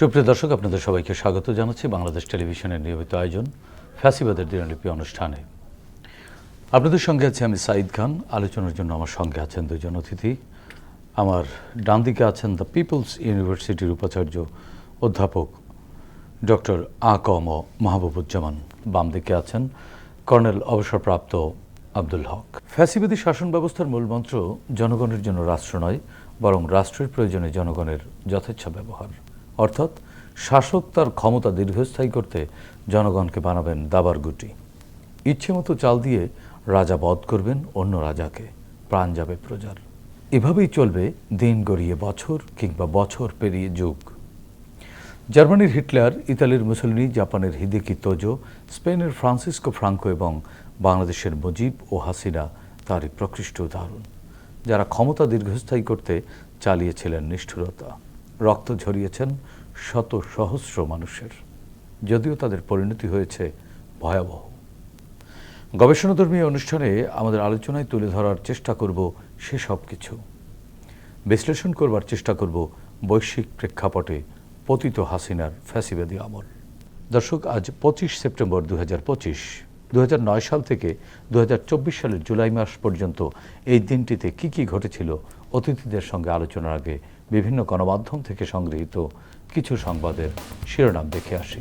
সুপ্রিয় দর্শক, আপনাদের সবাইকে স্বাগত জানাচ্ছি বাংলাদেশ টেলিভিশনের নিয়মিত আয়োজন ফ্যাসিবাদের দিনলিপি অনুষ্ঠানে। আপনাদের সঙ্গে আছি আমি সাঈদ খান। আলোচনার জন্য আমার সঙ্গে আছেন দুজন অতিথি। আমার ডান দিকে আছেন দ্য পিপলস ইউনিভার্সিটির উপাচার্য অধ্যাপক ডক্টর আ কম মাহবুবুজ্জামান। বাম দিকে আছেন কর্নেল অবসরপ্রাপ্ত আব্দুল হক। ফ্যাসিবাদী শাসন ব্যবস্থার মূলমন্ত্র জনগণের জন্য রাষ্ট্র নয়, বরং রাষ্ট্রের প্রয়োজনে জনগণের যথেচ্ছা ব্যবহার। অর্থাৎ শাসক তার ক্ষমতা দীর্ঘস্থায়ী করতে জনগণকে বানাবেন দাবার গুটি। ইচ্ছে মতো চাল দিয়ে রাজা বধ করবেন অন্য রাজাকে। প্রাণ যাবে প্রজার। এভাবেই চলবে দিন গড়িয়ে বছর কিংবা বছর পেরিয়ে যুগ। জার্মানির হিটলার, ইতালির মুসলিনি, জাপানের হিদেকি তোজো, স্পেনের ফ্রান্সিসকো ফ্রাঙ্কো এবং বাংলাদেশের মুজিব ও হাসিনা তারই প্রকৃষ্ট উদাহরণ, যারা ক্ষমতা দীর্ঘস্থায়ী করতে চালিয়েছিলেন নিষ্ঠুরতা। রক্ত ঝরিয়েছেন শত সহস্র মানুষের, যদিও তাদের পরিণতি হয়েছে ভয়াবহ। গবেষণাধর্মী অনুষ্ঠানে আমাদের আলোচনায় তুলে ধরার চেষ্টা করব সেসব কিছু। বিশ্লেষণ করবার চেষ্টা করব বৈশ্বিক প্রেক্ষাপটে পতিত হাসিনার ফ্যাসিবাদী আমল। দর্শক, আজ পঁচিশ সেপ্টেম্বর দু হাজার সাল থেকে দু হাজার চব্বিশ সালের জুলাই মাস পর্যন্ত এই দিনটিতে কি কি ঘটেছিল, অতিথিদের সঙ্গে আলোচনার আগে বিভিন্ন গণমাধ্যম থেকে সংগৃহীত কিছু সংবাদের শিরোনাম দেখে আসি।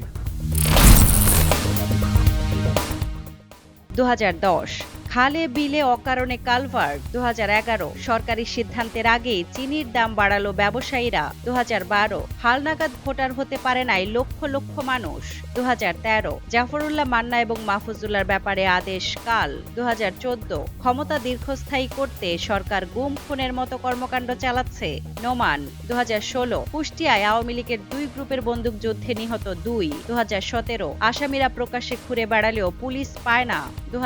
দু হাজার দশ খালে বিলে অকারণে কালভার্ট দু হাজার এগারো। সরকারি সিদ্ধান্তের আগে চিনির দাম বাড়ালো ব্যবসায়ীরা। দুহাজার বারো, হালনাগাদ ভোটার হতে পারে নাই লক্ষ লক্ষ মানুষ। দুহাজার তেরো, জাফরুল্লাহ মান্না এবং মাহফুজুল্লার ব্যাপারে আদেশ কাল। দুহাজার চোদ্দ, ক্ষমতা দীর্ঘস্থায়ী করতে সরকার গুম খুনের মতো কর্মকাণ্ড চালাচ্ছে নোমান। দু কুষ্টিয়ায় আওয়ামী লীগের দুই গ্রুপের বন্দুকযুদ্ধে নিহত দুই। দু আসামিরা প্রকাশ্যে ঘুরে বেড়ালেও পুলিশ পায় না। দু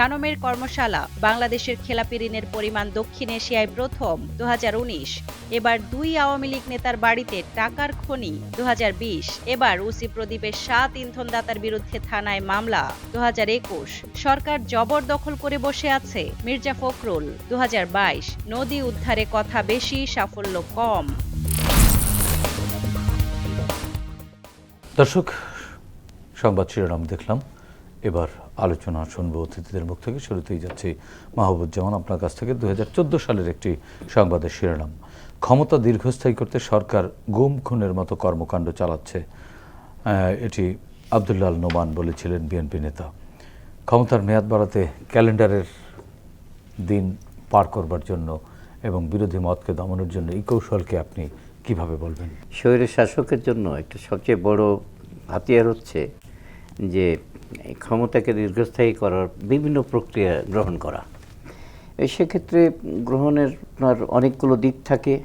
সানমের কর্মশালা, বাংলাদেশের খেলাপি ঋণের পরিমাণ দক্ষিণ এশিয়ায় প্রথম দু হাজার উনিশ। এবার দুই আওয়ামী লীগ নেতার বাড়িতে টাকার খনি দু হাজার বিশ। এবার উসি প্রদীপের সাত ইন্ধনদাতার বিরুদ্ধে থানায় মামলা দু হাজার একুশ। সরকার জবরদখল করে বসে আছে মির্জা ফখরুল দু হাজার বাইশ। নদী উদ্ধারে কথা বেশি, সাফল্য কম। দর্শক, সংবাদ শিরোনাম দেখলাম। এবার আলোচনা শুনব, অতিথিদের মুখ থেকে শুরুতেই যাচ্ছি মাহবুজ্জামান আপনার কাছ থেকে। দু হাজার চোদ্দ সালের একটি সংবাদের শিরোনাম। ক্ষমতা দীর্ঘস্থায়ী করতে সরকার গুম খুনের মতো কর্মকাণ্ড চালাচ্ছে। এটি আবদুল্লাল নোমান বলেছিলেন বিএনপি নেতা। ক্ষমতার মেয়াদ বাড়াতে ক্যালেন্ডারের দিন পার করবার জন্য এবং বিরোধী মতকে দমনের জন্য এই কৌশলকে আপনি কীভাবে বলবেন? স্বৈরের শাসকের জন্য একটা সবচেয়ে বড় হাতিয়ার হচ্ছে যে ক্ষমতাকে দীর্ঘস্থায়ী করার বিভিন্ন প্রক্রিয়া গ্রহণ করা। সেক্ষেত্রে গ্রহণের আপনার অনেকগুলো দিক থাকে।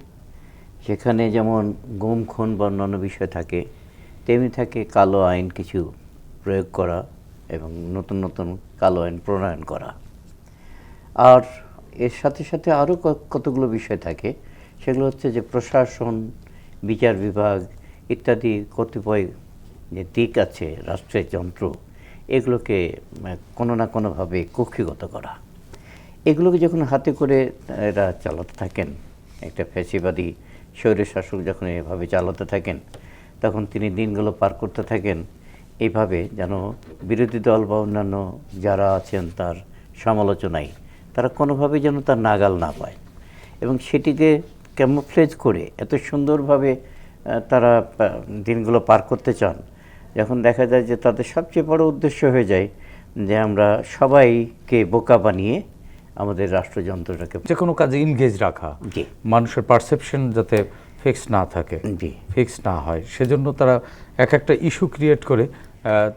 সেখানে যেমন গুম, খুন বা অন্যান্য বিষয় থাকে, তেমনি থাকে কালো আইন কিছু প্রয়োগ করা এবং নতুন নতুন কালো আইন প্রণয়ন করা। আর এর সাথে সাথে আরও কতগুলো বিষয় থাকে। সেগুলো হচ্ছে যে প্রশাসন, বিচার বিভাগ ইত্যাদি কতিপয় যে দিক আছে, রাষ্ট্রের যন্ত্র, এগুলোকে কোনো না কোনোভাবে কক্ষিগত করা। এগুলোকে যখন হাতে করে এরা চালাতে থাকেন, একটা ফ্যাসিবাদী স্বৈরের শাসক যখন এভাবে চালাতে থাকেন, তখন তিনি দিনগুলো পার করতে থাকেন। এইভাবে যেন বিরোধী দল বা অন্যান্য যারা আছেন তার সমালোচনায়, তারা কোনোভাবেই যেন তার নাগাল না পায়। এবং সেটিকে ক্যামোফ্লেজ করে, এত সুন্দরভাবে তারা দিনগুলো পার করতে চান যখন দেখা যায় যে তাদের সবচেয়ে বড় উদ্দেশ্য হয়ে যায় যে আমরা সবাইকে বোকা বানিয়ে আমাদের রাষ্ট্রযন্ত্রটাকে যে কোনো কাজে ইনগেজ রাখা। জি। মানুষের পারসেপশন যাতে ফিক্স না থাকে। জি। ফিক্স না হয়। সেজন্য তারা এক একটা ইস্যু ক্রিয়েট করে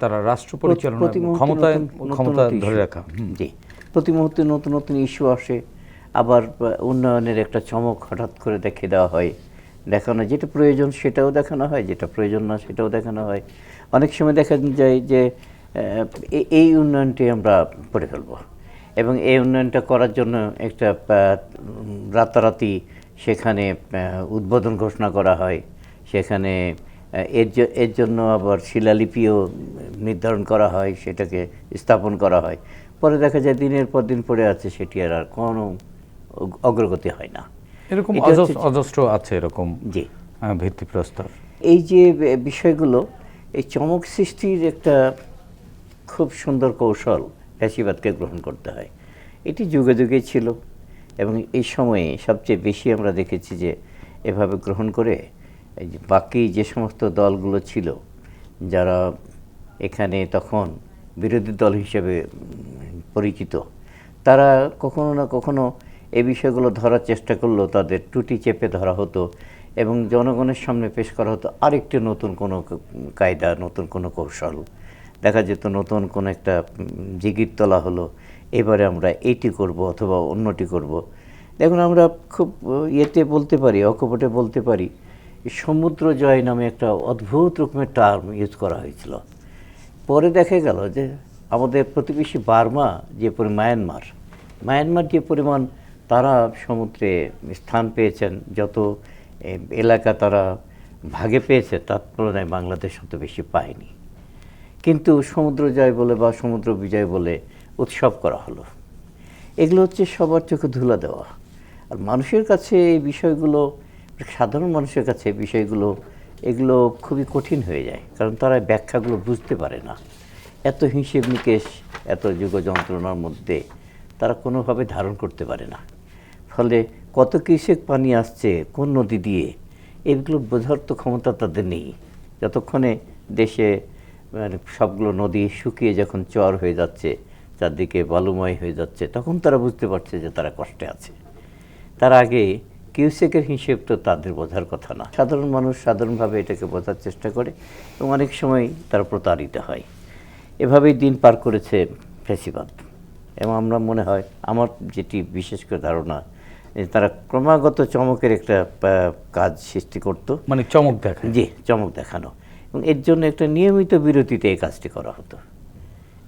তারা রাষ্ট্র পরিচালনা ক্ষমতায় ক্ষমতা ধরে রাখা। জি। প্রতি মুহূর্তে নতুন নতুন ইস্যু আসে। আবার উন্নয়নের একটা চমক হঠাৎ করে দেখে দেওয়া হয়। দেখানো যেটা প্রয়োজন সেটাও দেখানো হয় যেটা প্রয়োজন না সেটাও দেখানো হয়। অনেক সময় দেখা যায় যে এই উন্নয়নটি আমরা করে ফেলব। এবং এই উন্নয়নটা করার জন্য একটা রাতারাতি সেখানে উদ্বোধন ঘোষণা করা হয়। সেখানে এর এর জন্য আবার শিলালিপিও নির্ধারণ করা হয় সেটাকে স্থাপন করা হয়। পরে দেখা যায় দিনের পর দিন পড়ে আছে সেটি আর আর কোনো অগ- অগ্রগতি হয় না। এরকম অজস্র আছে এরকম জি। ভিত্তিপ্রস্তর। এই যে বিষয়গুলো এই চমক সৃষ্টির একটা খুব সুন্দর কৌশল ফ্যাসিবাদকে গ্রহণ করতে হয়। এটি যুগে যুগে ছিল এবং এই সময়ে সবচেয়ে বেশি আমরা দেখেছি যে এভাবে গ্রহণ করে বাকি যে সমস্ত দলগুলো ছিল, যারা এখানে তখন বিরোধী দল হিসেবে পরিচিত, তারা কখনো না কখনো এই বিষয়গুলো ধরার চেষ্টা করলেও তাদের টুটি চেপে ধরা হতো। এবং জনগণের সামনে পেশ করা হতো আরেকটি নতুন কোনো কায়দা, নতুন কোনো কৌশল। দেখা যেত নতুন কোনো একটা জিগির তোলা হলো, এবারে আমরা এইটি করব অথবা অন্যটি করব। দেখুন, আমরা খুব ইয়েতে বলতে পারি, অকপটে বলতে পারি, সমুদ্র জয় নামে একটা অদ্ভুত রকমের টার্ম ইউজ করা হয়েছিল। পরে দেখা গেল যে আমাদের প্রতিবেশী বার্মা যে পরি, মায়ানমার মায়ানমার যে পরিমাণ তারা সমুদ্রে স্থান পেয়েছেন, যত এলাকা তারা ভাগে পেয়েছে, তার তুলনায় বাংলাদেশ অত বেশি পায়নি। কিন্তু সমুদ্র জয় বলে বা সমুদ্র বিজয় বলে উৎসব করা হলো। এগুলো হচ্ছে সবার চোখে ধুলা দেওয়া। আর মানুষের কাছে এই বিষয়গুলো, সাধারণ মানুষের কাছে বিষয়গুলো, এগুলো খুবই কঠিন হয়ে যায়। কারণ তারা ব্যাখ্যাগুলো বুঝতে পারে না। এত হিসেব নিকেশ, এত যুগ যন্ত্রণার মধ্যে তারা কোনোভাবে ধারণ করতে পারে না। ফলে কত কিসেক পানি আসছে, কোন নদী দিয়ে, এগুলো বোঝার তো ক্ষমতা তাদের নেই। যতক্ষণে দেশে মানে সবগুলো নদী শুকিয়ে যখন চর হয়ে যাচ্ছে, চারদিকে বালুময় হয়ে যাচ্ছে, তখন তারা বুঝতে পারছে যে তারা কষ্টে আছে। তার আগে কিউসেকের হিসেব তো তাদের বোঝার কথা না। সাধারণ মানুষ সাধারণভাবে এটাকে বোঝার চেষ্টা করে এবং অনেক সময় তারা প্রতারিত হয়। এভাবেই দিন পার করেছে ফেসিবাদ। এবং আমরা মনে হয়, আমার যেটি বিশেষ করে ধারণা তারা ক্রমাগত চমকের একটা কাজ সৃষ্টি করতো। মানে চমক দেখা জি চমক দেখানো। এবং এর জন্য একটা নিয়মিত বিরতিতে এই কাজটি করা হতো।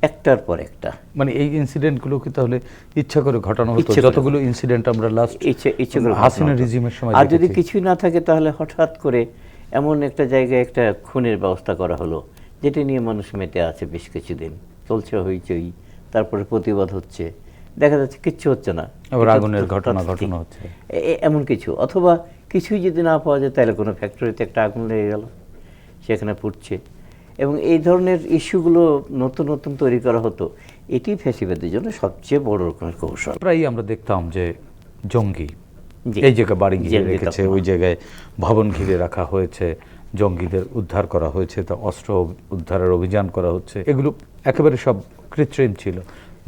একটার পর একটা। মানে এই ইনসিডেন্টগুলো কি তাহলে ইচ্ছা করে ঘটানো হতো। যতগুলো ইনসিডেন্ট আমরা লাস্ট ইচ্ছে ইচ্ছে করে হাসিনা। রেজিমের সময় আর যদি কিছুই না থাকে তাহলে হঠাৎ করে এমন একটা জায়গায় একটা খুনের ব্যবস্থা করা হলো যেটা নিয়ে মানুষ মেতে আছে বেশ কিছুদিন। চলছে হইচই তারপরে প্রতিবাদ হচ্ছে। দেখা যাচ্ছে কিচ্ছু হচ্ছে না। আগুনের ঘটনা ঘটনা হচ্ছে। এমন কিছু। অথবা কিছুই যদি না পাওয়া যায় তাহলে কোনো ফ্যাক্টরিতে একটা আগুন লেগে গেল সেখানে পুড়ছে। এবং এই ধরনের ইস্যুগুলো নতুন নতুন তৈরি করা হতো। এটি ফ্যাসিবাদের জন্য সবচেয়ে বড় রকমের কৌশল। প্রায়ই আমরা দেখতাম যে জঙ্গি এই জায়গায় বাড়ি ঘিরে রেখেছে ওই জায়গায় ভবন ঘিরে রাখা হয়েছে জঙ্গিদের উদ্ধার করা হয়েছে তা অস্ত্র উদ্ধারের অভিযান করা হচ্ছে। এগুলো একেবারে সব কৃত্রিম ছিল।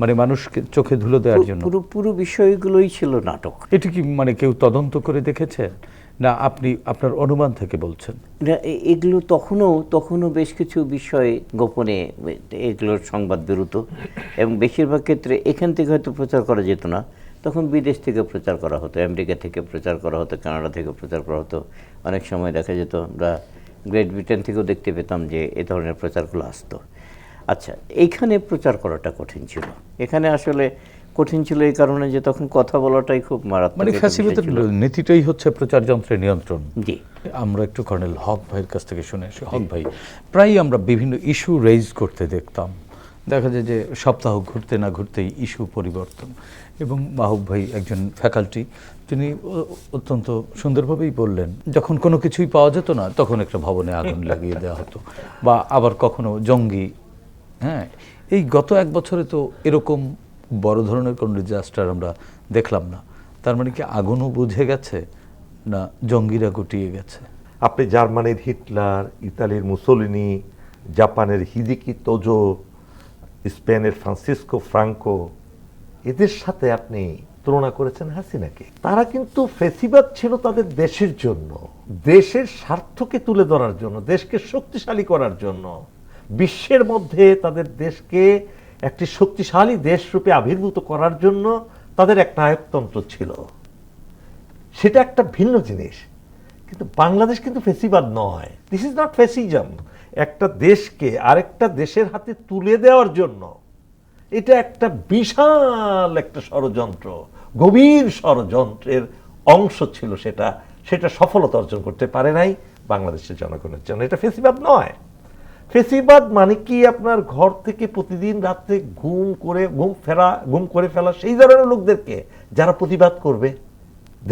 মানে মানুষকে চোখে ধুলো দেওয়ার জন্য। পুরো পুরো বিষয়গুলোই ছিল নাটক। এটি কি মানে কেউ তদন্ত করে দেখেছেন না আপনি আপনার অনুমান থেকে বলছেন। এগুলো তখনও তখনও বেশ কিছু বিষয় গোপনে এগুলোর সংবাদ বেরোতো এবং বেশিরভাগ ক্ষেত্রে এখান থেকে হয়তো প্রচার করা যেত না। তখন বিদেশ থেকে প্রচার করা হতো আমেরিকা থেকে প্রচার করা হতো কানাডা থেকে প্রচার করা হতো। অনেক সময় দেখা যেত আমরা গ্রেট ব্রিটেন থেকেও দেখতে পেতাম যে এ ধরনের প্রচারগুলো আসতো। আচ্ছা এইখানে প্রচার করাটা কঠিন ছিল। এখানে আসলে কঠিন ছিল এই কারণে যে তখন কথা বলাটাই খুব মারাত্মক মানে। নীতিটাই হচ্ছে প্রচার যন্ত্রের নিয়ন্ত্রণ। জি। আমরা একটু কর্নেল হক ভাইয়ের কাছ থেকে শুনে আসি। হক ভাই প্রায়ই আমরা বিভিন্ন ইস্যু রেইজ করতে দেখতাম। দেখা যায় যে সপ্তাহ ঘুরতে না ঘুরতেই ইস্যু পরিবর্তন। এবং মাহবুব ভাই একজন ফ্যাকাল্টি তিনি অত্যন্ত সুন্দরভাবেই বললেন যখন কোনো কিছুই পাওয়া যেত না তখন একটা ভবনে আগুন লাগিয়ে দেওয়া হতো। বা আবার কখনো জঙ্গি হ্যাঁ এই গত এক বছরে তো এরকম বড় ধরনের কোনো ডিজাস্টার আমরা দেখলাম না। তার মানে কি আগুনও বুঝে গেছে না জঙ্গিরা গুটিয়ে গেছে? আপনি জার্মানির হিটলার, ইতালির মুসোলিনি, জাপানের হিদিকি তোজো, স্পেনের ফ্রান্সিসকো ফ্রাঙ্কো, এদের সাথে আপনি তুলনা করেছেন হাসিনাকে। তারা কিন্তু ফেসিবাদ ছিল তাদের দেশের জন্য, দেশের স্বার্থকে তুলে ধরার জন্য, দেশকে শক্তিশালী করার জন্য। বিশ্বের মধ্যে তাদের দেশকে একটি শক্তিশালী দেশ রূপে আবির্ভূত করার জন্য তাদের এক নায়কতন্ত্র ছিল। সেটা একটা ভিন্ন জিনিস। কিন্তু বাংলাদেশ কিন্তু ফেসিবাদ নয়। দিস ইজ নট ফেসিজম একটা দেশকে আরেকটা দেশের হাতে তুলে দেওয়ার জন্য এটা একটা বিশাল একটা ষড়যন্ত্র, গভীর ষড়যন্ত্রের অংশ ছিল সেটা। সেটা সফলতা অর্জন করতে পারে নাই বাংলাদেশের জনগণের জন্য। এটা ফেসিবাদ নয়। ফেসিবাদ মানে কি? আপনার ঘর থেকে প্রতিদিন রাত্রে ঘুম করে, ঘুম ফেরা, ঘুম করে ফেলা সেই ধরনের লোকদেরকে যারা প্রতিবাদ করবে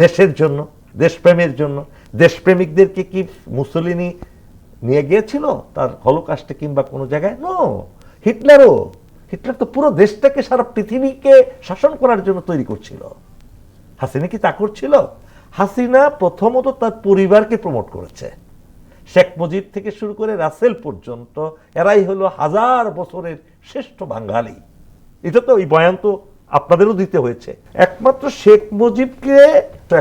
দেশের জন্য, দেশপ্রেমের জন্য। দেশপ্রেমিকদেরকে কি মুসলিনি নিয়ে গিয়েছিল তার হলোকাস্টে কিংবা কোনো জায়গায়? নো হিটলারও, হিটলার তো পুরো দেশটাকে, সারা পৃথিবীকে শাসন করার জন্য তৈরি করছিল। হাসিনা কি তা করছিল? হাসিনা প্রথমত তার পরিবারকে প্রমোট করেছে। শেখ মুজিব থেকে শুরু করে রাসেল পর্যন্ত এরাই হলো হাজার বছরের শ্রেষ্ঠ বাঙালি। এটা তো এই বয়ান তো আপনাদেরও দিতে হয়েছে। একমাত্র শেখ মুজিবকে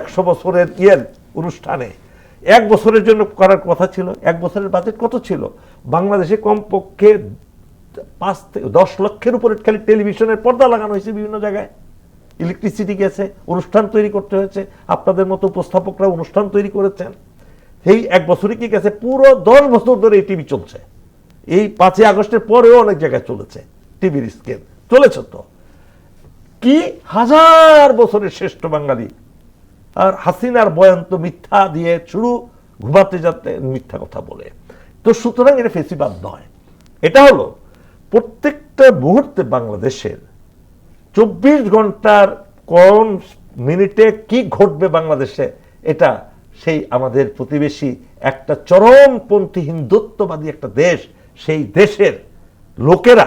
একশো বছরের ইয়ের অনুষ্ঠানে এক বছরের জন্য করার কথা ছিল, এক বছরের বাজেট কত ছিল? বাংলাদেশে কমপক্ষে পাঁচ থেকে দশ লক্ষের উপরে খালি টেলিভিশনের পর্দা লাগানো হয়েছে বিভিন্ন জায়গায়। ইলেকট্রিসিটি গেছে, অনুষ্ঠান তৈরি করতে হয়েছে, আপনাদের মতো উপস্থাপকরা অনুষ্ঠান তৈরি করেছেন। এই এক বছরই কি গেছে? পুরো দশ বছর ধরে এই টিভি চলছে। এই পাঁচই আগস্টের পরেও অনেক জায়গায় চলেছে টিভির স্কেল চলেছে তো। কি হাজার বছরের শ্রেষ্ঠ বাঙালি। আর হাসিনার বয়ান তো মিথ্যা দিয়ে শুরু, ঘুমাতে যাতে মিথ্যা কথা বলে। তো সুতরাং এটা ফেসিবাদ নয়। এটা হলো প্রত্যেকটা মুহূর্তে বাংলাদেশের চব্বিশ ঘণ্টার কোন মিনিটে কি ঘটবে বাংলাদেশে, এটা সেই আমাদের প্রতিবেশী একটা চরমপন্থী হিন্দুত্ববাদী একটা দেশ, সেই দেশের লোকেরা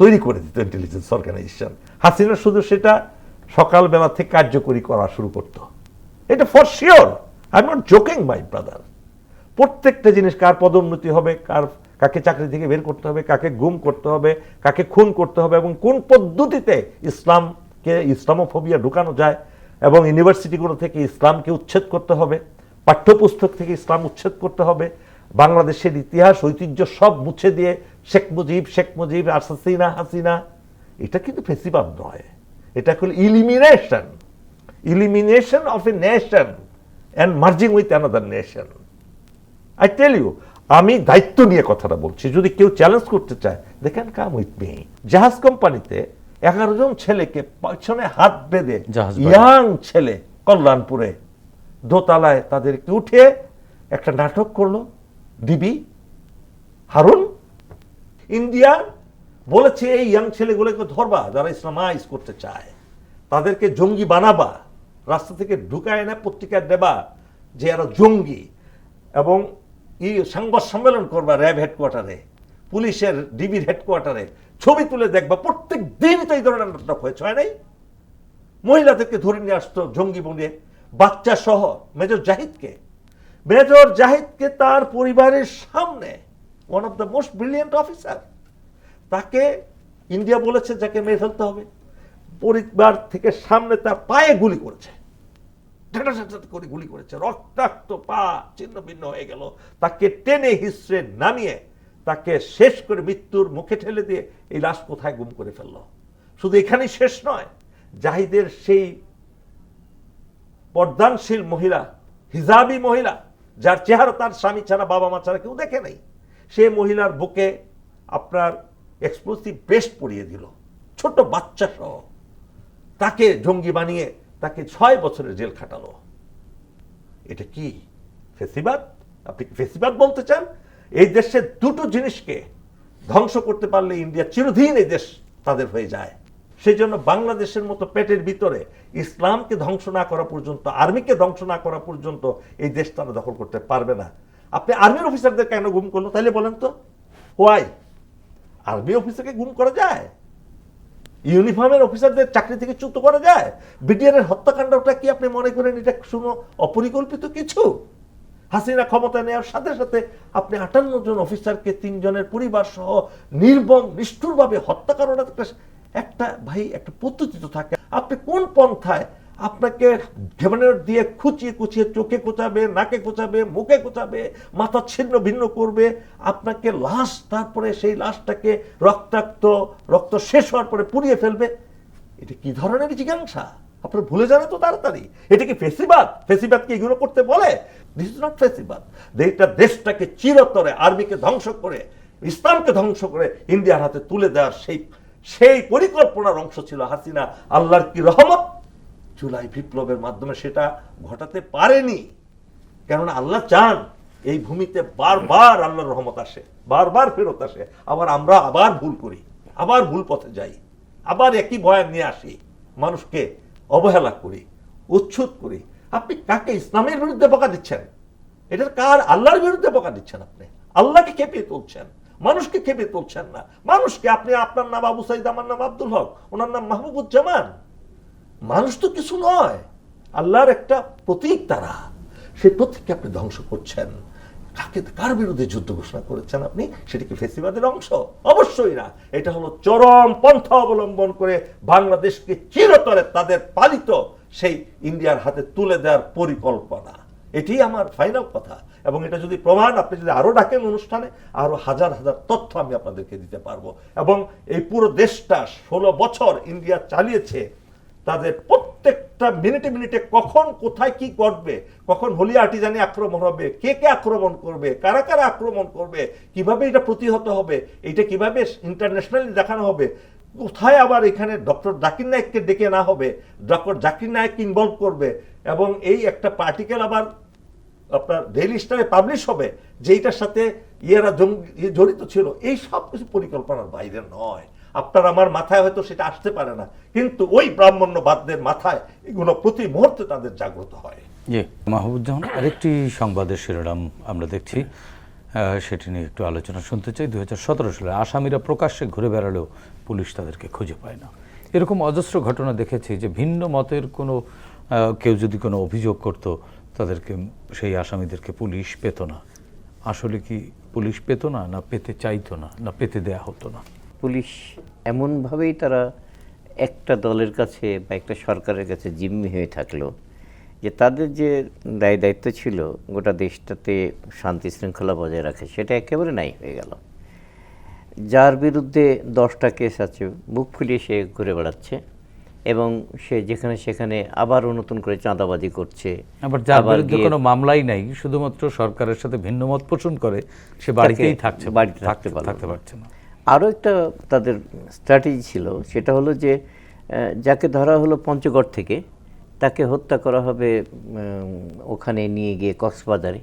তৈরি করে দিত ইন্টেলিজেন্স অর্গানাইজেশন হাসিনা শুধু সেটা সকালবেলা থেকে কার্যকরী করা শুরু করতো। এটা for sure I not joking my brother প্রত্যেকটা জিনিস কার পদোন্নতি হবে, কার, কাকে চাকরি থেকে বের করতে হবে, কাকে গুম করতে হবে, কাকে খুন করতে হবে, এবং কোন পদ্ধতিতে ইসলামকে, ইসলামোফোবিয়া ঢুকানো যায়, এবং ইউনিভার্সিটিগুলো থেকে ইসলামকে উচ্ছেদ করতে হবে। পাঠ্যপুস্তক থেকে ইসলাম উচ্ছেদ করতে হবে বাংলাদেশের ইতিহাস ঐতিহ্য সব মুছে দিয়ে শেখ মুজিব শেখ মুজিব আর হাসিনা হাসিনা এটা কিন্তু ফেসিবাদ নয় এটা হল elimination elimination of a nation and merging with another nation. I tell you আমি দায়িত্ব নিয়ে কথাটা বলছি যদি কেউ চ্যালেঞ্জ করতে চায় they can come with me জাহাজ কোম্পানিতে এগারো জন ছেলেকে পেছনে হাত বেঁধে। ইয়াং ছেলে কল্যাণপুরে দোতলায় তাদেরকে উঠে একটা নাটক করল ডিবি হারুন। ইন্ডিয়া বলেছে এই ইয়াং ছেলেগুলোকে ধরবা, যারা ইসলামাইজ করতে চায়। তাদেরকে জঙ্গি বানাবা, রাস্তা থেকে ঢুকায় না পত্রিকায় দেবা যে এরা জঙ্গি। এবং ই সংবাদ সম্মেলন করবা র্যাব হেডকোয়ার্টারে, পুলিশের ডিবির হেডকোয়ার্টারে। ছবি তুলে দেখবা প্রত্যেক দিন তো এই ধরনের নাটক হয়েছে, হয় নাই? মহিলাদেরকে ধরে নিয়ে আসতো জঙ্গি বনে বাচ্চা সহ মেজর জাহিদকে। মেজর জাহিদকে তার পরিবারের সামনে one of the most brilliant officer তাকে ইন্ডিয়া বলেছে যাকে মেরে ফেলতে হবে। পরিবার থেকে সামনে তার পায়ে গুলি করেছে। করে গুলি করেছে। রক্তাক্ত পা ছিন্ন ভিন্ন হয়ে গেল। তাকে টেনে হিসড়ে নামিয়ে তাকে শেষ করে মৃত্যুর মুখে ঠেলে দিয়ে এই লাশ কোথায় গুম করে ফেলল? শুধু এখানেই শেষ নয়, জাহিদের সেই পর্দানশীল মহিলা, হিজাবি মহিলা, যার চেহারা তার স্বামী ছাড়া বাবা মা ছাড়া কেউ দেখে নাই, সে মহিলার বুকে আপনার এক্সপ্লোসিভ বেস্ট পরিয়ে দিল, ছোট বাচ্চা সহ। তাকে জঙ্গি বানিয়ে তাকে ছয় বছরের জেল খাটালো। এটা কি ফেসিবাদ? আপনি কি ফেসিবাদ বলতে চান? এই দেশের দুটো জিনিসকে ধ্বংস করতে পারলে ইন্ডিয়া চিরদিন এই দেশ তাদের হয়ে যায়। সেই জন্য বাংলাদেশের মতো পেটের ভিতরে ইসলামকে ধ্বংস না করা পর্যন্ত, আর্মিকে ধ্বংস না করা পর্যন্ত এই দেশ তারা দখল করতে পারবে না। আপনি আর্মির অফিসারদের কেন গুম করল তাহলে বলেন তো। হোয়াই আর্মি অফিসারকে গুম করা যায়। ইউনিফর্মের অফিসারদের চাকরি থেকে চ্যুত করা যায়। বিডিআরের হত্যাকাণ্ডটা কি আপনি মনে করেন এটা শুনো অপরিকল্পিত কিছু? হাসিনা ক্ষমতা নেওয়ার সাথে সাথে আপনি আটান্ন জন অফিসারকে তিনজনের পরিবার সহ নির্মম নিষ্ঠুরভাবে হত্যা করার একটা একটা ভাই, একটা পদ্ধতি তো থাকে। আপনি কোন পন্থায় আপনাকে ঘেবানের দিয়ে খুচিয়ে কুচিয়ে চোখে কোচাবে নাকে কোচাবে মুখে কোচাবে মাথা ছিন্ন ভিন্ন করবে, আপনাকে লাশ, তারপরে সেই লাশটাকে রক্তাক্ত, রক্ত শেষ হওয়ার পরে পুড়িয়ে ফেলবে। এটা কি ধরনের জিজ্ঞাসা? আপনার ভুলে যান তো তাড়াতাড়ি। এটা কি ফেসিবাদ? ফেসিবাদ কি এগুলো করতে বলে? দিস ইজ নট ফেসিবাদ। এইটা দেশটাকে চিরতরে, আর্মিকে ধ্বংস করে, ইসলামকে ধ্বংস করে, ইন্ডিয়ার হাতে তুলে দেওয়ার সেই সেই পরিকল্পনার অংশ ছিল হাসিনা। আল্লাহর কি রহমত? জুলাই বিপ্লবের মাধ্যমে সেটা ঘটাতে পারেনি। কেননা আল্লাহ চান এই ভূমিতে বারবার আল্লাহর রহমত আসে, বারবার ফেরত আসে। আবার আমরা আবার ভুল করি, আবার ভুল পথে যাই, আবার একই বয়ান নিয়ে আসি, মানুষকে অবহেলা করি উচ্ছুত করি। আপনি কাকে, ইসলামের বিরুদ্ধে বকা দিচ্ছেন? এটা কার? আল্লাহর বিরুদ্ধে বকা দিচ্ছেন আপনি? আল্লাহকে খেপিয়ে তুলছেন। মানুষকে খেপিয়ে তুলছেন না। মানুষকে আপনি আপনার নাম আবু সাইদ, আমার নাম আব্দুল হক, ওনার নাম মাহবুবুজ্জামান। মানুষ তো কিছু নয়, আল্লাহর একটা প্রতীক তারা। সেই প্রতীককে আপনি ধ্বংস করছেন। কাকে, কার বিরুদ্ধে যুদ্ধ ঘোষণা করেছেন আপনি? সেটা কি ফেসিবাদের অংশ? অবশ্যই না। এটা হলো চরম পন্থা অবলম্বন করে বাংলাদেশকে চিরতরে তাদের পালিত সেই ইন্ডিয়ার হাতে তুলে দেওয়ার পরিকল্পনা। এটি আমার ফাইনাল কথা। এবং এটা যদি প্রমাণ, আপনি যদি আরও ডাকেন অনুষ্ঠানে, আরও হাজার হাজার তথ্য আমি আপনাদেরকে দিতে পারব। এবং এই পুরো দেশটা ষোলো বছর ইন্ডিয়া চালিয়েছে, তাদের প্রত্যেকটা মিনিটে মিনিটে কখন, কোথায় কি করবে কখন হোলি আর্টিজানি আক্রমণ হবে, কে কে আক্রমণ করবে, কারা কারা আক্রমণ করবে, কীভাবে এটা প্রতিহত হবে, এটা কীভাবে ইন্টারন্যাশনালি দেখানো হবে, কোথায় আবার এখানে ডক্টর জাকির নায়ককে ডেকে না হবে, ডক্টর জাকির নায়ক ইনভলভ করবে, এবং এই একটা পার্টিকেল আবার আপনার ডেইলি স্টারে পাবলিশ হবে, যেইটার সাথে ইয়েরা ইয়ে জড়িত ছিল, এই সব কিছু পরিকল্পনার বাইরে নয়। আপনার আমার মাথায় হয়তো সেটা আসতে পারে না, কিন্তু ওই ব্রাহ্মণ্যবাদদের মাথায় এগুলো প্রতি মুহূর্তে তাদের জাগ্রত হয়। জি। মাহবুজ্জামান আরেকটি সংবাদের শিরোনাম আমরা দেখছি। সেটি নিয়ে একটু আলোচনা শুনতে চাই। দুই হাজার সতেরো সালে আসামিরা প্রকাশ্যে ঘুরে বেড়ালেও পুলিশ তাদেরকে খুঁজে পায় না। এরকম অজস্র ঘটনা দেখেছি যে ভিন্ন মতের কোনো কেউ যদি কোনো অভিযোগ করত তাদেরকে, সেই আসামিদেরকে পুলিশ পেত না। আসলে কি পুলিশ পেত না না পেতে চাইতো না না পেতে দেয়া হতো না? পুলিশ এমনভাবেই তারা একটা দলের কাছে বা একটা সরকারের কাছে জিম্মি হয়ে থাকল যে তাদের যে দায় দায়িত্ব ছিল, গোটা দেশটাতে শান্তি শৃঙ্খলা বজায় রাখে, সেটা একেবারে নাই হয়ে গেল। যার বিরুদ্ধে দশটা কেস আছে, বুক ফুলিয়ে সে ঘুরে বেড়াচ্ছে। এবং সে যেখানে সেখানে আবার নতুন করে চাঁদাবাজি করছে। আবার যার বিরুদ্ধে কোনো মামলাই নাই শুধুমাত্র সরকারের সাথে ভিন্ন মত পোষণ করে সে বাড়িতেই থাকছে বাড়িতে থাকতে থাকতে পারছে না। আরও একটা তাদের স্ট্র্যাটেজি ছিল সেটা হলো যে যাকে ধরা হলো পঞ্চগড় থেকে তাকে হত্যা করা হবে ওখানে নিয়ে গিয়ে কক্সবাজারে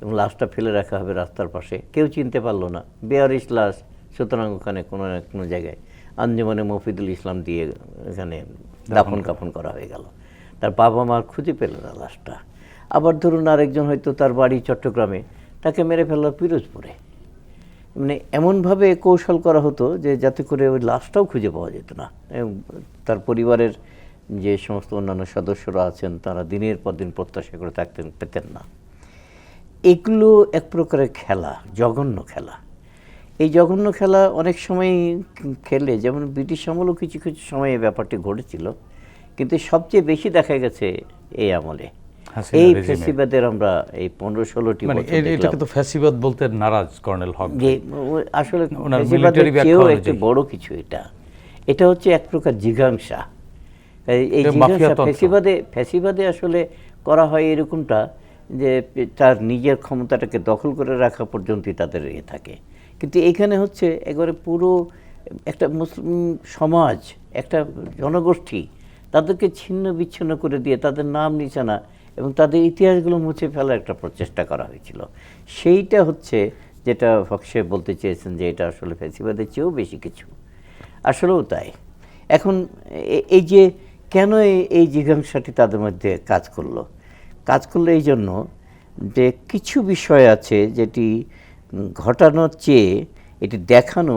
এবং লাশটা ফেলে রাখা হবে রাস্তার পাশে। কেউ চিনতে পারল না। বেয়ারিশ লাশ সুতরাং ওখানে কোনো না কোনো জায়গায় আঞ্জুমানে মফিদুল ইসলাম দিয়ে এখানে দাফন কাফন করা হয়ে গেল। তার বাবা মা খুঁজে পেল না লাশটা। আবার ধরুন আরেকজন হয়তো তার বাড়ি চট্টগ্রামে তাকে মেরে ফেলল পিরোজপুরে। মানে এমনভাবে কৌশল করা হতো যে যাতে করে ওই লাশটাও খুঁজে পাওয়া যেত না। এবং তার পরিবারের যে সমস্ত অন্যান্য সদস্যরা আছেন তারা দিনের পর দিন প্রত্যাশা করে থাকতেন পেতেন না। এগুলো এক প্রকারের খেলা জঘন্য খেলা। এই জঘন্য খেলা অনেক সময় খেলে যেমন ব্রিটিশ আমলেও কিছু কিছু সময় ব্যাপারটি ঘটেছিল। কিন্তু সবচেয়ে বেশি দেখা গেছে এই আমলে। এই রেজিমে। ফেসিবাদের আমরা এই পনেরো ষোলোটি মানে। এটাকে তো ফ্যাসিবাদ বলতে নারাজ কর্নেল হক আসলে ফ্যাসিবাদের চেয়েও। একটু বড় কিছু এটা। এটা হচ্ছে এক প্রকার জিঘাংসা। এই জিঘাংসা ফ্যাসিবাদে ফ্যাসিবাদে আসলে করা হয় এরকমটা যে তার নিজের ক্ষমতাটাকে দখল করে রাখা পর্যন্তই তাদের ইয়ে থাকে। কিন্তু এখানে হচ্ছে একবারে পুরো একটা মুসলিম সমাজ, একটা জনগোষ্ঠী তাদেরকে ছিন্ন বিচ্ছিন্ন করে দিয়ে তাদের নাম নিশানা এবং তাদের ইতিহাসগুলো মুছে ফেলার একটা প্রচেষ্টা করা হয়েছিল। সেইটা হচ্ছে যেটা ফক্সে বলতে চেয়েছেন যে এটা আসলে ফ্যাসিবাদের চেয়েও বেশি কিছু। আসলেও তাই। এখন এই যে কেন এই- জিজ্ঞাসাটি তাদের মধ্যে কাজ করল? কাজ করল এই জন্য যে কিছু বিষয় আছে যেটি ঘটানোর চেয়ে এটি দেখানো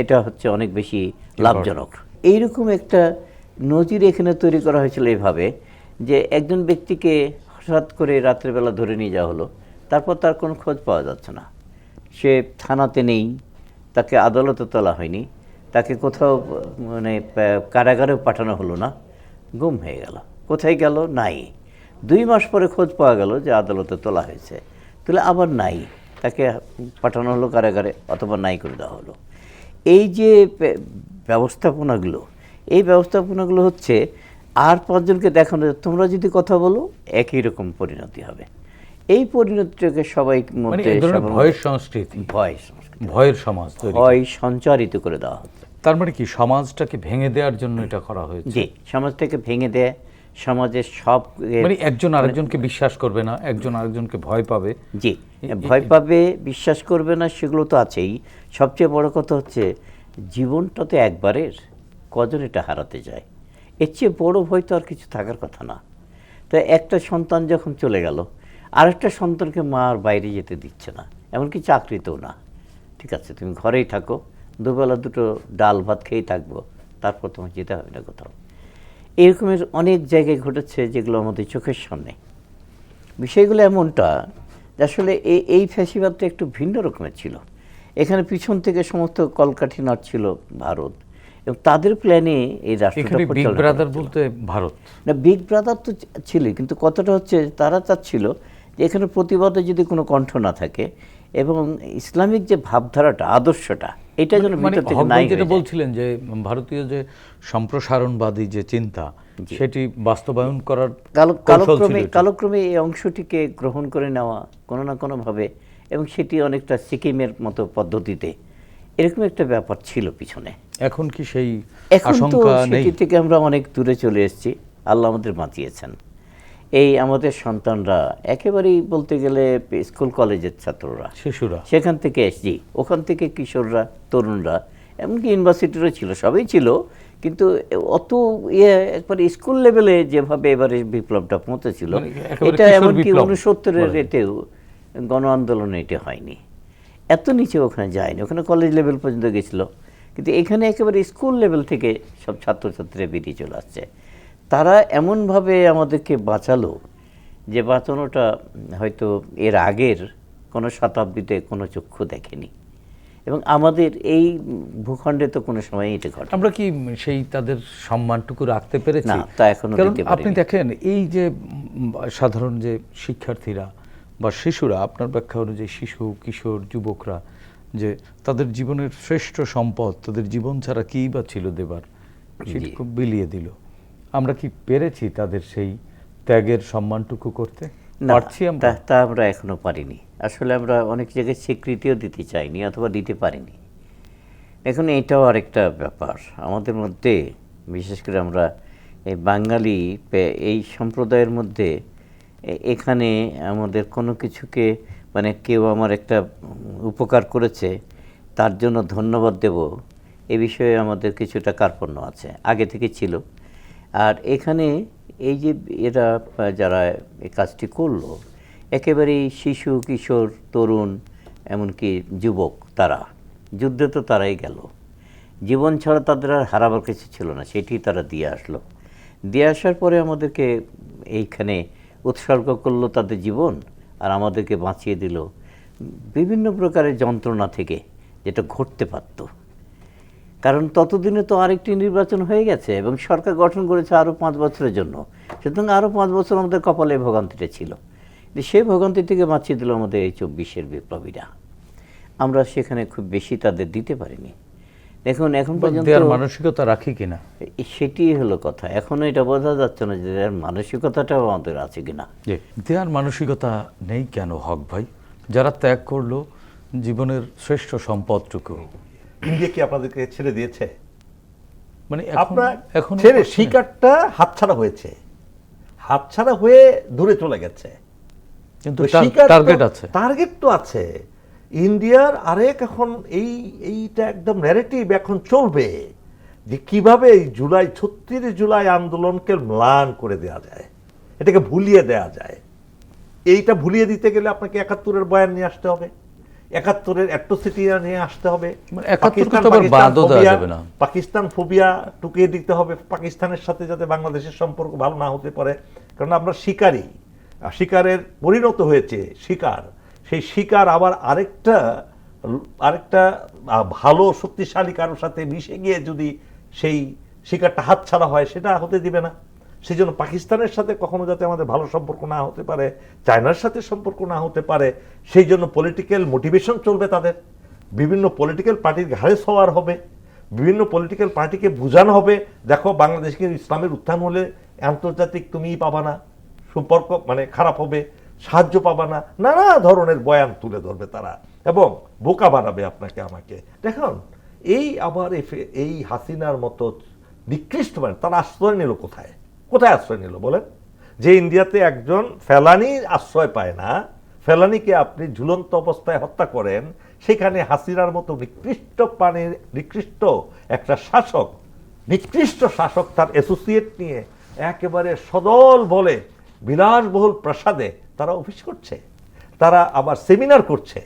এটা হচ্ছে অনেক বেশি লাভজনক। এইরকম একটা নজির এখানে তৈরি করা হয়েছিল এইভাবে যে একজন ব্যক্তিকে হঠাৎ করে রাত্রেবেলা ধরে নিয়ে যাওয়া হলো তারপর তার কোনো খোঁজ পাওয়া যাচ্ছে না। সে থানাতে নেই তাকে আদালতে তোলা হয়নি তাকে কোথাও মানে কারাগারেও পাঠানো হলো না গুম হয়ে গেল। কোথায় গেল? নাই। দুই মাস পরে খোঁজ পাওয়া গেল যে আদালতে তোলা হয়েছে। তাহলে আবার নাই। তাকে পাঠানো হলো কারাগারে অথবা নাই করে দেওয়া হলো। এই যে ব্যবস্থাপনাগুলো এই ব্যবস্থাপনাগুলো হচ্ছে আর পাঁচজনকে দেখানো যায়, তোমরা যদি কথা বলো একই রকম পরিণতি হবে। এই পরিণতিটাকে সবাই মানে মধ্যে এই ভয়ের সংস্কৃতি। ভয় ভয়ের সমাজ ভয় সঞ্চারিত করে দেওয়া হচ্ছে। তার মানে কি সমাজটাকে ভেঙে দেওয়ার জন্য এটা করা হয়েছে? জি সমাজটাকে ভেঙে দেয়। সমাজের সব মানে একজন আরেকজনকে বিশ্বাস করবে না একজন আরেকজনকে ভয় পাবে। জি ভয় পাবে বিশ্বাস করবে না সেগুলো তো আছেই। সবচেয়ে বড় কথা হচ্ছে জীবনটা তো একবারের কজন এটা হারাতে যায়? এর চেয়ে বড় ভয় তো আর কিছু থাকার কথা না। তো একটা সন্তান যখন চলে গেল আরেকটা সন্তানকে মা আর বাইরে যেতে দিচ্ছে না এমনকি চাকরিতেও না। ঠিক আছে তুমি ঘরেই থাকো দুবেলা দুটো ডাল ভাত খেয়েই থাকব তারপর তোমার যেতে হবে না কোথাও। এরকমের অনেক জায়গায় ঘটেছে যেগুলো আমাদের চোখের সামনে। বিষয়গুলো এমনটা যে আসলে এই এই ফ্যাসিবাদটা একটু ভিন্ন রকমের ছিল। এখানে পিছন থেকে সমস্ত কলকাঠি নাড়ছিল ভারত এবং তাদের প্ল্যানে এই রাষ্ট্রটা বিগ ব্রাদার বলতে ভারত। না বিগ ব্রাদার তো ছিল কিন্তু কতটা হচ্ছে তারা চাচ্ছিল যে এখানে প্রতিবাদে যদি কোনো কণ্ঠ না থাকে এবং ইসলামিক যে ভাবধারাটা আদর্শটা এটা যেন মানে যেটা বলছিলেন যে ভারতীয় যে সম্প্রসারণবাদী যে চিন্তা সেটি বাস্তবায়ন করার কালক্রমে কালক্রমে এই অংশটিকে গ্রহণ করে নেওয়া কোনো না কোনোভাবে এবং সেটি অনেকটা সিকিমের মতো পদ্ধতিতে। এরকম একটা ব্যাপার ছিল পিছনে। এখন কি সেই এখন তো আশঙ্কা নেই? সেটি থেকে আমরা অনেক দূরে চলে এসেছি। আল্লাহ আমাদের বাঁচিয়েছেন। এই আমাদের সন্তানরা একেবারেই বলতে গেলে স্কুল কলেজের ছাত্ররা। শিশুরা। সেখান থেকে এসছি ওখান থেকে কিশোররা তরুণরা এমনকি ইউনিভার্সিটিরও ছিল সবই ছিল। কিন্তু অত ইয়ে একবারে স্কুল লেভেলে যেভাবে এবারে বিপ্লবটা পৌঁছেছিল মানে এটা এমনকি উনসত্তরের বলা এতেও গণ আন্দোলনে এটা হয়নি। এত নিচে ওখানে যায়নি ওখানে কলেজ লেভেল পর্যন্ত গেছিল। কিন্তু এখানে একেবারে স্কুল লেভেল থেকে সব ছাত্রছাত্রীরা বেরিয়ে চলে আসছে। তারা এমনভাবে আমাদেরকে বাঁচালো যে বাঁচানোটা হয়তো এর আগের কোনো শতাব্দীতে কোনো চক্ষু দেখেনি। এবং আমাদের এই ভূখণ্ডে তো কোনো সময় এটা ঘটে আমরা কি সেই তাদের সম্মানটুকু রাখতে পেরেছি? না, তা এখনও আপনি দেখেন এই যে সাধারণ যে শিক্ষার্থীরা বা শিশুরা আপনার ব্যাখ্যা অনুযায়ী শিশু কিশোর যুবকরা যে তাদের জীবনের শ্রেষ্ঠ সম্পদ তাদের জীবন ছাড়া কী বা ছিল দেবার? সেটি খুব বিলিয়ে দিল। আমরা কি পেরেছি তাদের সেই ত্যাগের সম্মানটুকু করতে? না পারছি আমরা? তা- তা আমরা এখনও পারিনি। আসলে আমরা অনেক জায়গায় স্বীকৃতিও দিতে চাইনি অথবা দিতে পারিনি। এখন এটাও আরেকটা ব্যাপার। আমাদের মধ্যে বিশেষ করে আমরা এই বাঙালি এই সম্প্রদায়ের মধ্যে এখানে আমাদের কোনো কিছুকে মানে কেউ আমার একটা উপকার করেছে তার জন্য ধন্যবাদ দেব। এ বিষয়ে আমাদের কিছুটা কার্পণ্য আছে। আগে থেকে ছিল। আর এখানে এই যে এরা যারা এই কাজটি করল, একেবারেই শিশু, কিশোর, তরুণ, এমনকি যুবক, তারা, যুদ্ধে তো তারাই গেল। জীবন ছাড়া তাদের আর হারাবার কিছু ছিল না, সেটি তারা দিয়ে আসলো। দিয়ে আসার পরে আমাদেরকে এইখানে উৎসর্গ করল তাদের জীবন আর আমাদেরকে বাঁচিয়ে দিল। বিভিন্ন প্রকারের যন্ত্রণা থেকে যেটা ঘটতে পারতো। কারণ ততদিনে তো আরেকটি নির্বাচন হয়ে গেছে এবং সরকার গঠন করেছে আরও পাঁচ বছরের জন্য। সুতরাং আরও পাঁচ বছর আমাদের কপালে ভোগান্তিটা ছিল। সেই ভোগান্তি থেকে বাঁচিয়ে দিল আমাদের এই চব্বিশের বিপ্লবীরা। আমরা সেখানে খুব বেশি তাদের দিতে পারিনি। দেখুন এখন পর্যন্ত মানসিকতা রাখি কিনা? সেটি হলো কথা। এখনও এটা বোঝা যাচ্ছে না যে এর মানসিকতাটাও আমাদের আছে কিনা। যে দেওয়ার মানসিকতা নেই কেন হক ভাই? যারা ত্যাগ করল জীবনের শ্রেষ্ঠ সম্পদটুকু। ইন্ডিয়া কি আপনাদেরকে ছেড়ে দিয়েছে? মানে আপনার এখন ছেড়ে শিকারটা হাতছাড়া হয়েছে। হাতছাড়া হয়ে দূরে চলে গেছে। কিন্তু টার্গেট আছে। টার্গেট তো আছে। ইন্ডিয়ার আরেক এখন এই এইটা একদম ন্যারেটিভ এখন চলবে যে কীভাবে এই জুলাই ছত্রিশ জুলাই আন্দোলনকে ম্লান করে দেওয়া যায়। এটাকে ভুলিয়ে দেওয়া যায়। এইটা ভুলিয়ে দিতে গেলে আপনাকে একাত্তরের বয়ান নিয়ে আসতে হবে। একাত্তরের অ্যাট্রোসিটি নিয়ে আসতে হবে। মানে পাকিস্তান- ফোবিয়া- টুকিয়ে দিতে হবে পাকিস্তানের সাথে যাতে বাংলাদেশের সম্পর্ক ভালো না হতে পারে। কারণ আমরা শিকারী। আর শিকারের পরিণত হয়েছে শিকার। সেই শিকার আবার আরেকটা আরেকটা ভালো শক্তিশালী কারোর সাথে মিশে গিয়ে যদি সেই শিকারটা হাতছাড়া হয় সেটা হতে দিবে না। সেই জন্য পাকিস্তানের সাথে কখনো যাতে আমাদের ভালো সম্পর্ক না হতে পারে, চায়নার সাথে সম্পর্ক না হতে পারে, সেই জন্য পলিটিক্যাল মোটিভেশন চলবে তাদের। বিভিন্ন পলিটিক্যাল পার্টির ঘাড়ে সওয়ার হবে, বিভিন্ন পলিটিক্যাল পার্টিকে বোঝানো হবে, দেখো বাংলাদেশকে ইসলামের উত্থান হলে আন্তর্জাতিক তুমিই পাবা না, সম্পর্ক মানে খারাপ হবে, সাহায্য পাবা না, নানা ধরনের বয়ান তুলে ধরবে তারা এবং বোকা বানাবে আপনাকে, আমাকে। দেখুন, এই আবার এই হাসিনার মতো নিকৃষ্ট মানে তারা আশ্রয় নিল কোথায়? কোথায় আশ্রয় নিল বলেন? যে ইন্ডিয়াতে একজন ফেলানি আশ্রয় পায় না, ফেলানিকে আপনি ঝুলন্ত অবস্থায় হত্যা করেন, সেখানে হাসিনার মতো নিকৃষ্ট প্রাণীর নিকৃষ্ট একটা শাসক, নিকৃষ্ট শাসক তার অ্যাসোসিয়েট নিয়ে একেবারে সদল বলে, বিলাসবহুল প্রাসাদে তারা অফিস করছে, তারা আবার সেমিনার করছে,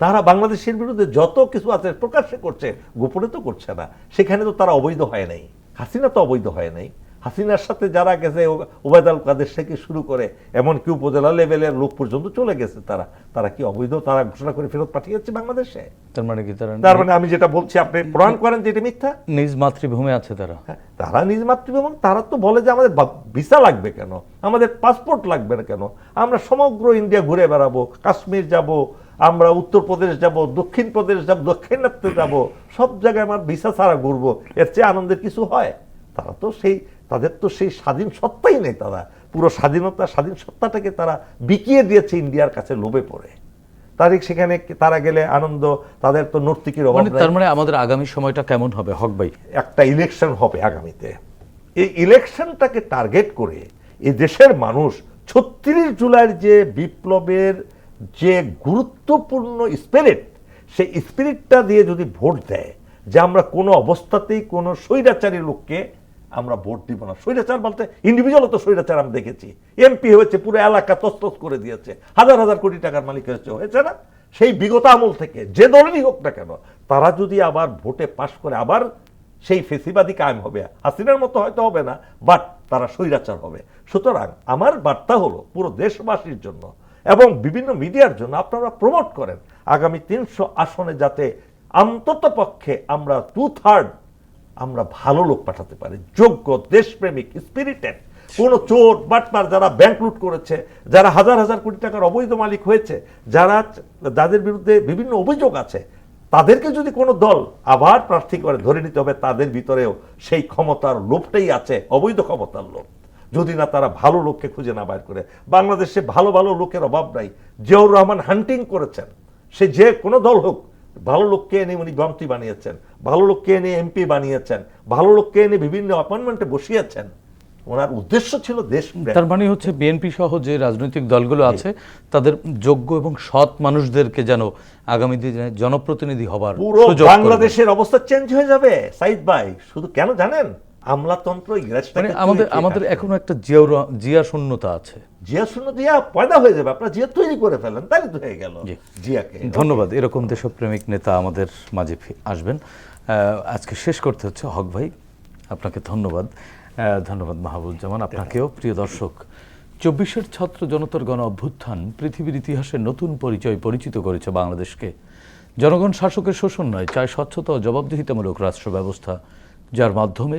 তারা বাংলাদেশের বিরুদ্ধে যত কিছু আছে প্রকাশ্যে করছে, গোপনে তো করছে না, সেখানে তো তারা অবৈধ হয় নাই, হাসিনা তো অবৈধ হয় নাই। হাসিনার সাথে যারা গেছে ওবায়দাল কাদের থেকে শুরু করে? এমনকি উপজেলা লেভেলের লোক পর্যন্ত চলে গেছে তারা। তারা কি অবৈধ? তারা ঘোষণা করে ফেরত পাঠিয়েছে বাংলাদেশে? তার মানে কি তারা তার মানে আমি যেটা বলছি আপনি প্রমাণ করেন যে এটা মিথ্যা? নিজ মাতৃভূমে আছে তারা। হ্যাঁ, তারা নিজ মাতৃভূমি তারা তো বলে যে আমাদের ভিসা লাগবে কেন? আমাদের পাসপোর্ট লাগবে না কেন? আমরা সমগ্র ইন্ডিয়া ঘুরে বেড়াবো কাশ্মীর যাব আমরা উত্তরপ্রদেশ যাব দক্ষিণ প্রদেশ যাব দক্ষিণাত্যে যাব সব জায়গায় আমার ভিসা ছাড়া ঘুরবো। এর চেয়ে আনন্দের কিছু হয়? তারা তো সেই তাদের তো সেই স্বাধীন সত্তাই নেই তারা। পুরো স্বাধীনতা স্বাধীন সত্তাটাকে তারা বিকিয়ে দিয়েছে ইন্ডিয়ার কাছে লোভে পড়ে। তারিখ সেখানে তারা গেলে আনন্দ তাদের তো নর্তিকের অভাব মানে তার মানে আমাদের আগামী সময়টা কেমন হবে হক ভাই? একটা ইলেকশন হবে আগামীতে। এই ইলেকশনটাকে টার্গেট করে এই দেশের মানুষ ছত্রিশ জুলাইয়ের যে বিপ্লবের যে গুরুত্বপূর্ণ স্পিরিট সেই স্পিরিটটা দিয়ে যদি ভোট দেয় যে আমরা কোনো অবস্থাতেই কোনো স্বৈরাচারী লোককে আমরা ভোট দিব না। স্বৈরাচার বলতে ইন্ডিভিজুয়াল তো স্বৈরাচার আমি দেখেছি। এমপি হয়েছে, পুরো এলাকা তস্তস করে দিয়েছে। হাজার হাজার কোটি টাকার মালিক হয়েছে হয়েছে না? সেই বিগত আমল থেকে, যে দলেরই হোক না কেন, তারা যদি আবার ভোটে পাশ করে আবার সেই ফেসিবাদী কায়েম হবে, হাসিনার মতো হয়তো হবে না বাট তারা স্বৈরাচার হবে। সুতরাং আমার বার্তা হলো, পুরো দেশবাসীর জন্য এবং বিভিন্ন মিডিয়ার জন্য আপনারা প্রমোট করেন। আগামী তিনশো আসনে যাতে অন্তত পক্ষে আমরা টু থার্ড আমরা ভালো লোক পাঠাতে পারি। যোগ্য, দেশপ্রেমিক স্পিরিটেড কোন চোর, বাটপার যারা ব্যাংক লুট করেছে, যারা হাজার হাজার কোটি টাকার অবৈধ মালিক হয়েছে, যারা যাদের বিরুদ্ধে বিভিন্ন অভিযোগ আছে, তাদেরকে যদি কোনো দল আবার প্রার্থী করে, ধরে নিতে হবে তাদের ভিতরেও সেই ক্ষমতার লোভটাই আছে, অবৈধ ক্ষমতার লোভ। যদি না তারা ভালো লোককে খুঁজে না বাইর করে। বাংলাদেশে ভালো ভালো লোকের অভাব নাই। জিয়াউর রহমান হান্টিং করেছেন। সে যে কোনো দল হোক ভালো লোককে এনে উনি মন্ত্রী বানিয়েছেন? ভালো লোককে এনে এমপি বানিয়েছেন? ভালো লোককে এনে বিভিন্ন অ্যাপয়েন্টমেন্টে বসিয়েছেন? ওনার উদ্দেশ্য ছিল দেশ তার মানে হচ্ছে বিএনপি সহ যে রাজনৈতিক দলগুলো আছে তাদের যোগ্য এবং সৎ মানুষদেরকে যেন আগামী দিনে জনপ্রতিনিধি হবার পুরো। বাংলাদেশের অবস্থা চেঞ্জ হয়ে যাবে সাইদ ভাই। শুধু কেন জানেন? আমলাতন্ত্র ইংরেজটাকে মানে আমাদের আমাদের এখনও। একটা জিয়াউর জিয়া শূন্যতা আছে। জিয়া শূন্য পয়দা হয়ে যাবে। আপনার জিয়া তৈরি করে ফেলেন তাই তো হয়ে গেল। জিয়াকে। ধন্যবাদ। এরকম দেশপ্রেমিক নেতা আমাদের মাঝে আসবেন। আজকে শেষ করতে হচ্ছে হক ভাই। আপনাকে ধন্যবাদ। ধন্যবাদ মাহবুবুজ্জামান। আপনাকেও প্রিয় দর্শক চব্বিশের ছাত্র জনতার গণ অভ্যুত্থান পৃথিবীর ইতিহাসে নতুন পরিচয় পরিচিত করেছে বাংলাদেশকে। জনগণ শাসকের শোষণ নয় চায় স্বচ্ছতা ও জবাবদিহিতামূলক রাষ্ট্র ব্যবস্থা যার মাধ্যমে